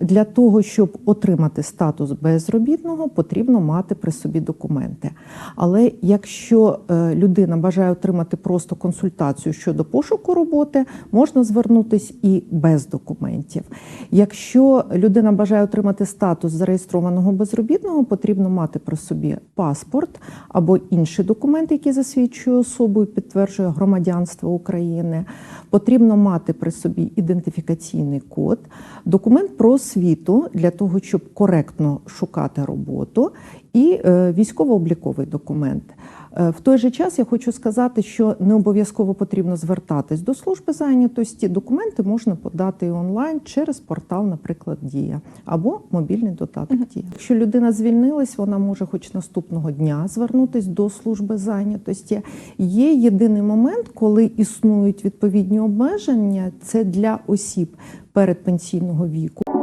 Для того, щоб отримати статус безробітного, потрібно мати при собі документи. Але якщо е, людина бажає отримати просто консультацію щодо пошуку роботи, можна звернутися і без документів. Якщо людина бажає отримати статус зареєстрованого безробітного, потрібно мати при собі паспорт або інший документ, який засвідчує особу і підтверджує громадянство України. Потрібно мати при собі ідентифікаційний код, документ про освіту для того, щоб коректно шукати роботу, і е, військово-обліковий документ. Е, В той же час я хочу сказати, що не обов'язково потрібно звертатись до служби зайнятості. Документи можна подати і онлайн через портал, наприклад, Дія або мобільний додаток Дія. Якщо людина звільнилась, вона може хоч наступного дня звернутись до служби зайнятості. Є єдиний момент, коли існують відповідні обмеження, це для осіб передпенсійного віку.